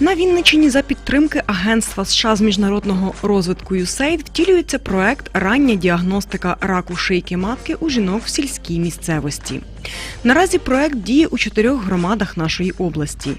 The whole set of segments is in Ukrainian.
На Вінниччині за підтримки Агентства США з міжнародного розвитку USAID втілюється проект Рання діагностика раку шийки матки у жінок в сільській місцевості. Наразі проект діє у чотирьох громадах нашої області.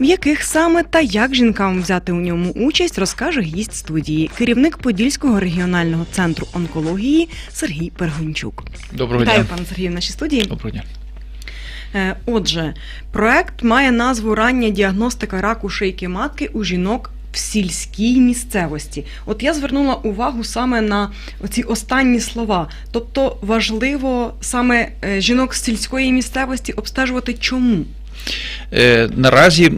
В яких саме та як жінкам взяти у ньому участь, розкаже гість студії, керівник Подільського регіонального центру онкології Сергій Пергончук. Доброго Вітаю, дня. пане Сергію, в нашій студії. Доброго дня. Е, Отже, проект має назву Рання діагностика раку шийки матки у жінок в сільській місцевості. От я звернула увагу саме на ці останні слова. Тобто важливо саме е, жінок з сільської місцевості обстежувати чому? Е, наразі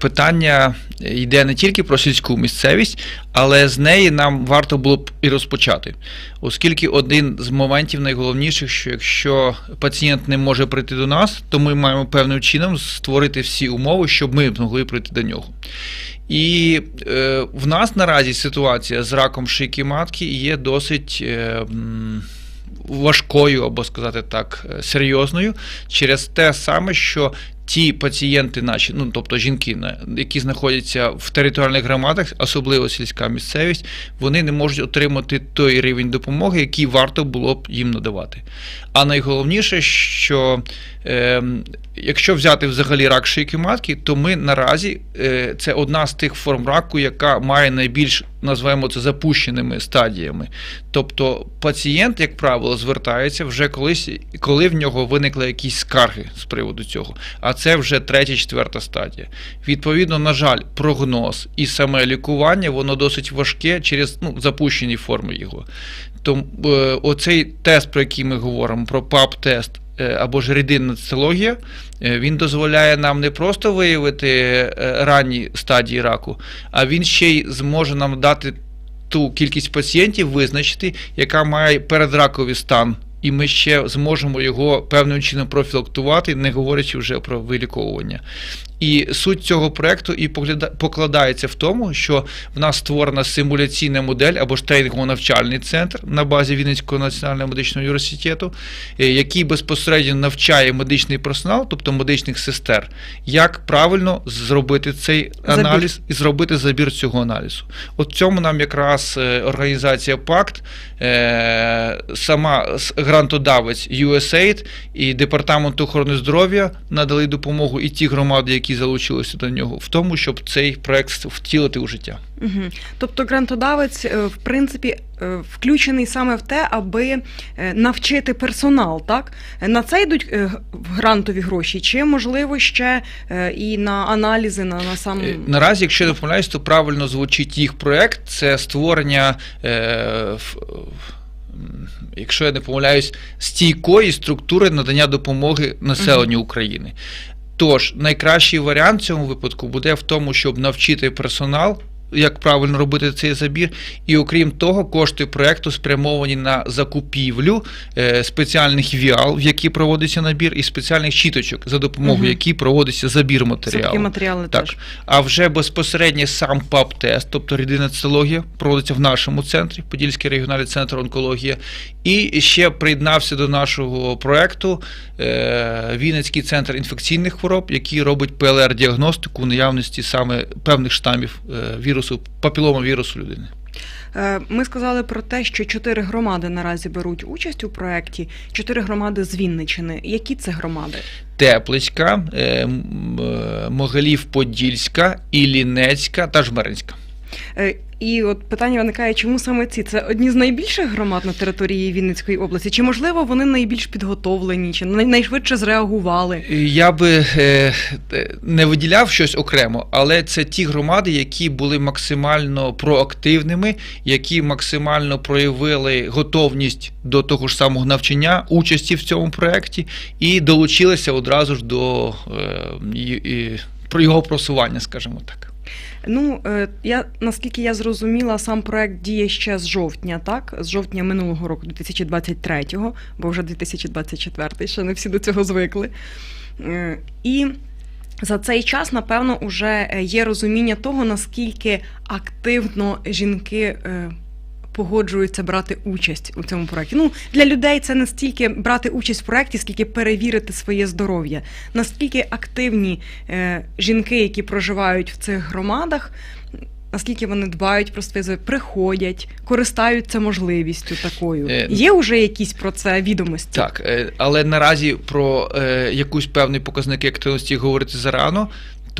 питання йде не тільки про сільську місцевість, але з неї нам варто було б і розпочати. Оскільки один з моментів найголовніших, що якщо пацієнт не може прийти до нас, то ми маємо певним чином створити всі умови, щоб ми змогли прийти до нього. І е, в нас наразі ситуація з раком шийки матки є досить. Е, Важкою, або сказати так, е, серйозною, через те саме, що ті пацієнти, наші, ну тобто жінки, які знаходяться в територіальних громадах, особливо сільська місцевість, вони не можуть отримати той рівень допомоги, який варто було б їм надавати. А найголовніше, що е, якщо взяти взагалі рак шийки матки, то ми наразі е, це одна з тих форм раку, яка має найбільш назвемо це запущеними стадіями. Тобто пацієнт, як правило, звертається вже колись, коли в нього виникли якісь скарги з приводу цього. А це вже третя, четверта стадія. Відповідно, на жаль, прогноз і саме лікування воно досить важке через ну, запущені форми його. Тому е, оцей тест, про який ми говоримо, про ПАП-тест або ж рідинна цитологія, е, він дозволяє нам не просто виявити е, ранні стадії раку, а він ще й зможе нам дати ту кількість пацієнтів визначити, яка має передраковий стан. І ми ще зможемо його певним чином профілактувати, не говорячи вже про виліковування. І суть цього проекту і покладається в тому, що в нас створена симуляційна модель або ж тренінгово-навчальний центр на базі Вінницького національного медичного університету, е, який безпосередньо навчає медичний персонал, тобто медичних сестер, як правильно зробити цей Забір. аналіз і зробити забір цього аналізу. От цьому нам якраз е, організація ПАКТ, е, сама грантодавець USAID і Департамент охорони здоров'я надали допомогу і ті громади, які залучилися до нього, в тому, щоб цей проект втілити у життя. Угу. Тобто грантодавець, е, в принципі, е, включений саме в те, аби е, навчити персонал, так? На це йдуть грантові гроші, чи можливо ще і на аналізи, на, на сам Наразі, якщо не помиляюсь, то правильно звучить їх проект. Це створення. Е, Якщо я не помиляюсь, стійкої структури надання допомоги населенню України. Тож найкращий варіант в цьому випадку буде в тому, щоб навчити персонал, як правильно робити цей забір. І окрім того, кошти проекту спрямовані на закупівлю е, спеціальних віал, в які проводиться набір, і спеціальних щіточок, за допомогою Мгм. яких проводиться забір матеріалу. матеріали Так. теж. А вже безпосередньо сам ПАП-тест, тобто рідина цитологія, проводиться в нашому центрі, Подільський регіональний центр онкологія. І ще приєднався до нашого проекту е, Вінницький центр інфекційних хвороб, який робить ПЛР-діагностику наявності саме певних штамів е, вірусу, папіломавірусу людини. Е, Ми сказали про те, що чотири громади наразі беруть участь у проєкті. Чотири громади з Вінничини. Які це громади? Теплицька, е, м, е, Могилів-Подільська, Іллінецька та Жмеринська. Е, І от питання виникає, чому саме ці? Це одні з найбільших громад на території Вінницької області? Чи можливо вони найбільш підготовлені, чи най- найшвидше зреагували? Я би е, е, не виділяв щось окремо, але це ті громади, які були максимально проактивними, які максимально проявили готовність до того ж самого навчання, участі в цьому проєкті, і долучилися одразу ж до е, його просування, скажімо так. Ну е, я наскільки я зрозуміла, сам проект діє ще з жовтня, так? З жовтня минулого року, 2023-го, бо вже 2024, ще не всі до цього звикли. Е, І за цей час, напевно, вже є розуміння того, наскільки активно жінки. Погоджуються брати участь у цьому проєкті? Ну для людей це не стільки брати участь в проєкті, скільки перевірити своє здоров'я. Наскільки активні е, жінки, які проживають в цих громадах. Наскільки вони дбають про своє здоров'я, приходять, користаються можливістю такою. Е, Є вже якісь про це відомості? Так, е, але наразі про е, якусь певний показник активності говорити зарано.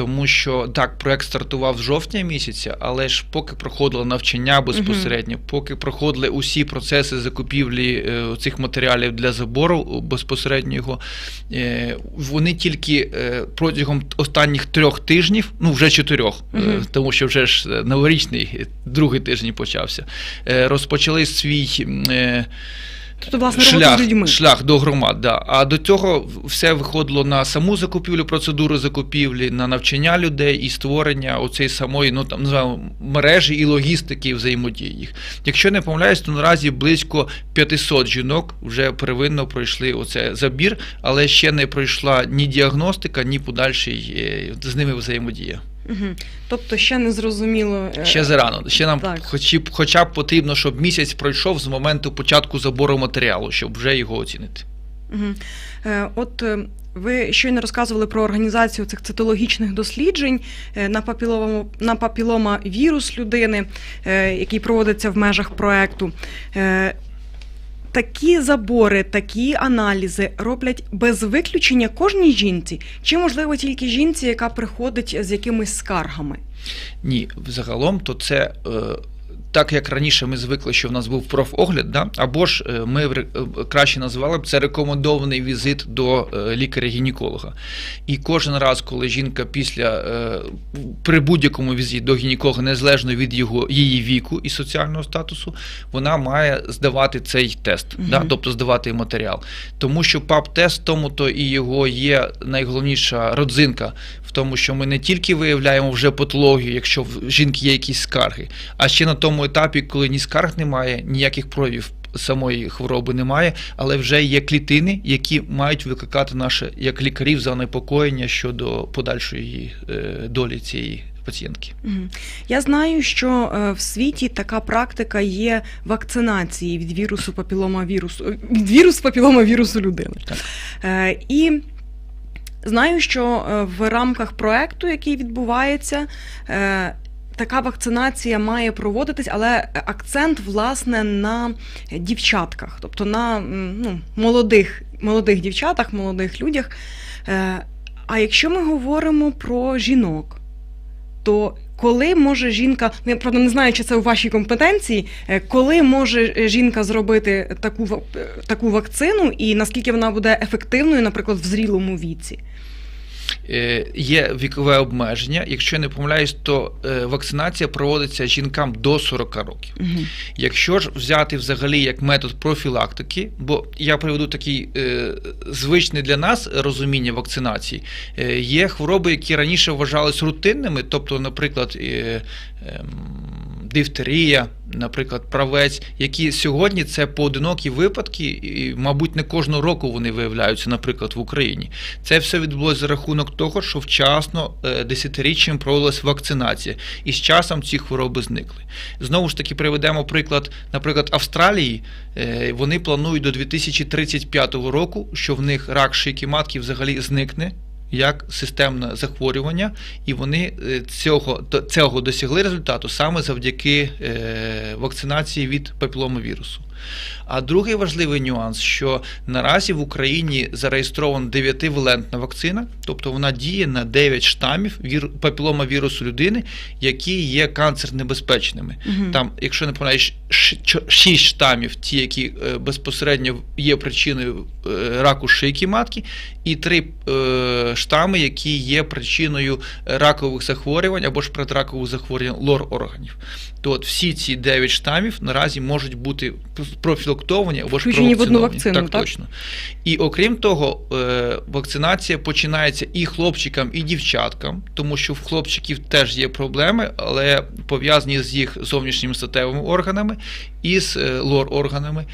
Тому що так, проект стартував з жовтня місяця, але ж поки проходило навчання безпосередньо, поки проходили усі процеси закупівлі е, цих матеріалів для забору безпосереднього, е, вони тільки е, протягом останніх трьох тижнів, ну вже чотирьох, е, тому що вже ж е, новорічний е, другий тиждень почався, е, розпочали свій. Е, Тобто, власне, шлях, з людьми. шлях до громад. Да. А до цього все виходило на саму закупівлю, процедуру закупівлі, на навчання людей і створення оцеї самої ну там називаємо мережі і логістики взаємодії їх. Якщо не помиляюсь, то наразі близько 500 жінок вже первинно пройшли оце забір, але ще не пройшла ні діагностика, ні подальший е, з ними взаємодія. Угу. Тобто ще не зрозуміло. е, Ще зарано. Ще нам Так. хоч, хоча б потрібно, щоб місяць пройшов з моменту початку забору матеріалу, щоб вже його оцінити. Угу. Е, от е, ви щойно розказували про організацію цих цитологічних досліджень на папілома, на папілома вірус людини, який проводиться в межах проекту. Е, Такі забори, такі аналізи роблять без виключення кожній жінці, чи можливо тільки жінці, яка приходить з якимись скаргами? Ні, взагалом, то це. Так як раніше ми звикли, що в нас був профогляд, да? або ж е, ми е, краще називали б це рекомендований візит до е, лікаря-гінеколога. І кожен раз, коли жінка після при будь-якому візиті до гінеколога, незалежно від його її віку і соціального статусу, вона має здавати цей тест, Мгм. да? тобто здавати матеріал. Тому що ПАП-тест, тому то і його є найголовніша родзинка в тому, що ми не тільки виявляємо вже патологію, якщо в жінки є якісь скарги, а ще на тому етапі, коли ні скарг немає, ніяких проявів самої хвороби немає, але вже є клітини, які мають викликати наше як лікарів занепокоєння щодо подальшої е, долі цієї пацієнтки. Я знаю, що е, в світі така практика є вакцинації від вірусу папіломавірусу е, від вірусу папіломавірусу людини. Так. І знаю, що в рамках проекту, який відбувається, така вакцинація має проводитись, але акцент власне на дівчатках, тобто на ну, молодих, молодих дівчатах, молодих людях. Е, А якщо ми говоримо про жінок, то коли може жінка, я правда не знаю, чи це у вашій компетенції, е, коли може е, жінка зробити таку таку вакцину, і наскільки вона буде ефективною, наприклад, в зрілому віці? Е, Є вікове обмеження. Якщо я не помиляюсь, то е, вакцинація проводиться жінкам до 40 років. Угу. Якщо ж взяти взагалі як метод профілактики, бо я приведу такий е, звичний для нас розуміння вакцинації, є хвороби, які раніше вважались рутинними, тобто, наприклад, ем, дифтерія, наприклад, правець, які сьогодні це поодинокі випадки, і, мабуть, не кожного року вони виявляються, наприклад, в Україні. Це все відбулося за рахунок того, що вчасно е, десятиріччям проводилась вакцинація, і з часом ці хвороби зникли. Знову ж таки, приведемо приклад, наприклад, Австралії. Е, Вони планують до 2035 року, що в них рак шийки матки взагалі зникне. Як системне захворювання, і вони е, цього, цього досягли результату саме завдяки е, вакцинації від папіломовірусу. А другий важливий нюанс, що наразі в Україні зареєстрована 9-валентна вакцина, тобто вона діє на 9 штамів вір... папіломавірусу людини, які є канцернебезпечними. Угу. Там, якщо не помиляюсь, 6 штамів, ті, які е, безпосередньо є причиною раку шийки матки, і 3 штами, які є причиною ракових захворювань або ж предракових захворювань лор органів. То от всі ці 9 штамів наразі можуть бути профілактовані або ж Включені в одну вакцину, так, так? точно. І окрім того, е, вакцинація починається і хлопчикам, і дівчаткам, тому що в хлопчиків теж є проблеми, але пов'язані з їх зовнішніми статевими органами і з е, лор-органами.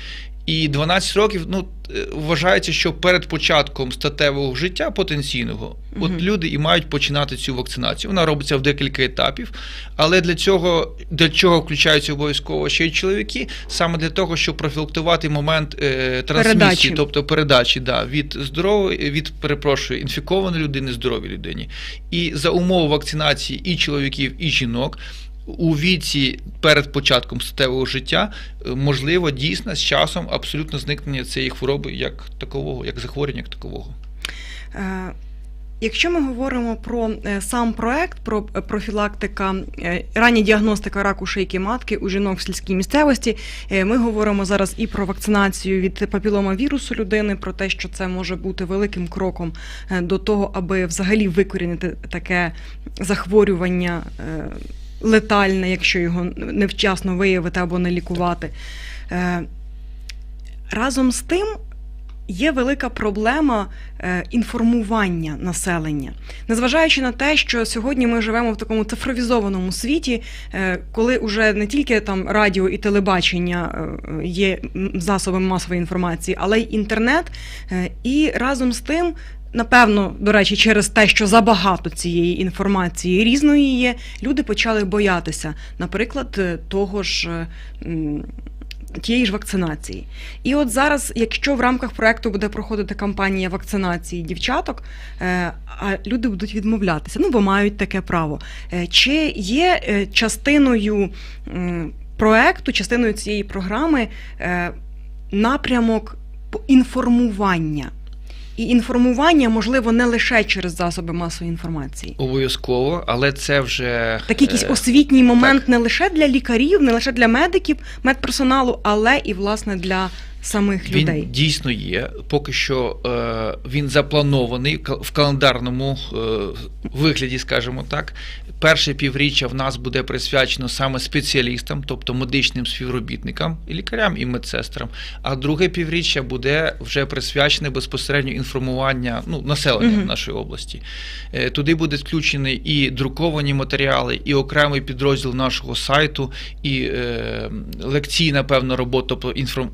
І 12 років, ну е, вважається, що перед початком статевого життя потенційного, от люди і мають починати цю вакцинацію. Вона робиться в декілька етапів, але для цього для чого включаються обов'язково ще й чоловіки, саме для того, щоб профілактувати момент е, трансмісії, Передачі. тобто передачі да, від здорової, від перепрошую, інфікованої людини здоровій людині. І за умови вакцинації і чоловіків, і жінок. У віці перед початком статевого життя е, можливо дійсно з часом абсолютно зникнення цієї хвороби як такового, як захворювання як такового. Е, Якщо ми говоримо про е, сам проект, про профілактика, рання діагностика раку шийки матки у жінок в сільській місцевості, ми говоримо зараз і про вакцинацію від папіломавірусу людини, про те, що це може бути великим кроком до того, аби взагалі викорінити таке захворювання летальне, якщо його невчасно виявити або не лікувати. Е, Разом з тим. Є велика проблема е, інформування населення, незважаючи на те, що сьогодні ми живемо в такому цифровізованому світі, е, коли вже не тільки там радіо і телебачення є м, засобами масової інформації, але й інтернет. І разом з тим. Напевно, до речі, через те, що забагато цієї інформації різної є, люди почали боятися, наприклад, е, того ж е, тієї ж вакцинації. І от зараз, якщо в рамках проекту буде проходити кампанія вакцинації дівчаток, е, а люди будуть відмовлятися, ну бо мають таке право. Чи є частиною проекту, частиною цієї програми напрямок інформування? І інформування можливо не лише через засоби масової інформації. Обов'язково, але це вже Такий якийсь е, освітній момент не лише для лікарів, не лише для медиків, медперсоналу, але і власне для самих Він людей. дійсно є. Поки що е, він запланований в календарному е, вигляді, скажімо так. Перше півріччя в нас буде присвячено саме спеціалістам, тобто медичним співробітникам, і лікарям і медсестрам. А друге півріччя буде вже присвячене безпосередньо інформування ну, населення Мгм. нашої області. Е, Туди буде включені і друковані матеріали, і окремий підрозділ нашого сайту, і е, лекційна певна робота, тобто інформ-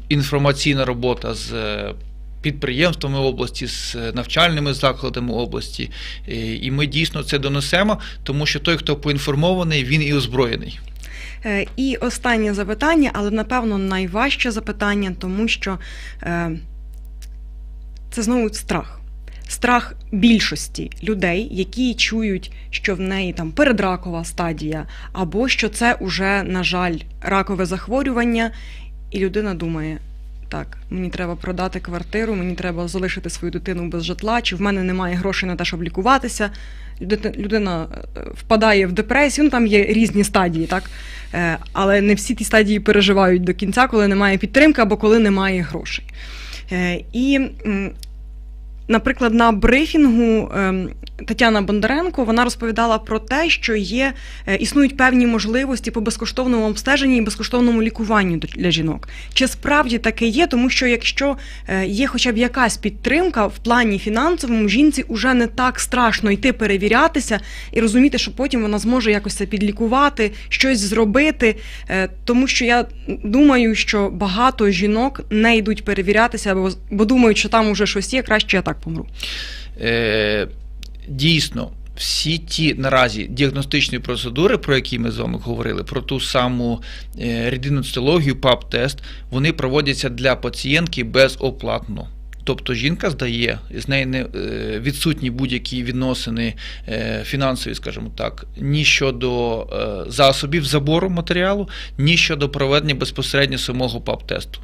інформаційна робота з. е, Підприємствами області, з е, навчальними закладами області, Е, і ми дійсно це донесемо, тому що той, хто поінформований, він і озброєний. І останнє запитання, але напевно найважче запитання, тому що це знову страх. Страх більшості людей, які чують, що в неї там передракова стадія, або що це уже, на жаль, ракове захворювання, і людина думає: так, мені треба продати квартиру, мені треба залишити свою дитину без житла, чи в мене немає грошей на те, щоб лікуватися. Людина, е, впадає в депресію, ну там є різні стадії, так? Е, Але не всі ті стадії переживають до кінця, коли немає підтримки або коли немає грошей. Е, І, наприклад, на брифінгу ем, Тетяна Бондаренко вона розповідала про те, що є, е, існують певні можливості по безкоштовному обстеженні і безкоштовному лікуванню для жінок. Чи справді таке є? Тому що якщо е, є хоча б якась підтримка в плані фінансовому, жінці вже не так страшно йти перевірятися і розуміти, що потім вона зможе якось це підлікувати, щось зробити. Е, Тому що я думаю, що багато жінок не йдуть перевірятися, бо, думають, що там уже щось є, краще я так помру. Дійсно, всі ті наразі діагностичні процедури, про які ми з вами говорили, про ту саму е, рідиноцитологію, ПАП-тест, вони проводяться для пацієнтки безоплатно. Тобто жінка здає, з неї не е, відсутні будь-які відносини е, фінансові, скажімо так, ні щодо засобів забору матеріалу, ні щодо проведення безпосередньо самого ПАП-тесту.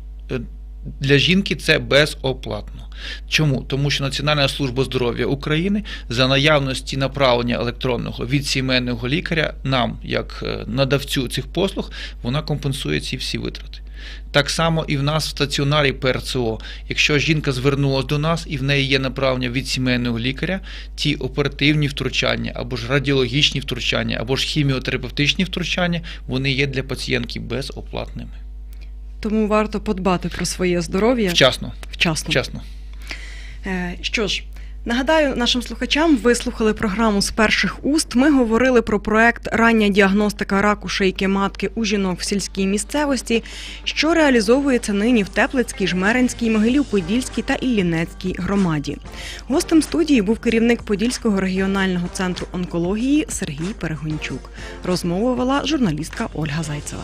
Для жінки це безоплатно. Чому? Тому що Національна служба здоров'я України за наявності направлення електронного від сімейного лікаря нам, як е, надавцю цих послуг, вона компенсує ці всі витрати. Так само і в нас в стаціонарі ПРЦО. Якщо жінка звернулася до нас і в неї є направлення від сімейного лікаря, ті оперативні втручання, або ж радіологічні втручання, або ж хіміотерапевтичні втручання, вони є для пацієнтки безоплатними. Тому варто подбати про своє здоров'я Вчасно, вчасно. вчасно. Е, Що ж, Нагадаю нашим слухачам, ви слухали програму з перших уст. Ми говорили про проект Рання діагностика раку шийки матки у жінок в сільській місцевості, що реалізовується нині в Теплицькій, Жмеринській, Могилів-Подільській та Іллінецькій громаді. Гостем студії був керівник Подільського регіонального центру онкології Сергій Перегончук. Розмову вела журналістка Ольга Зайцева.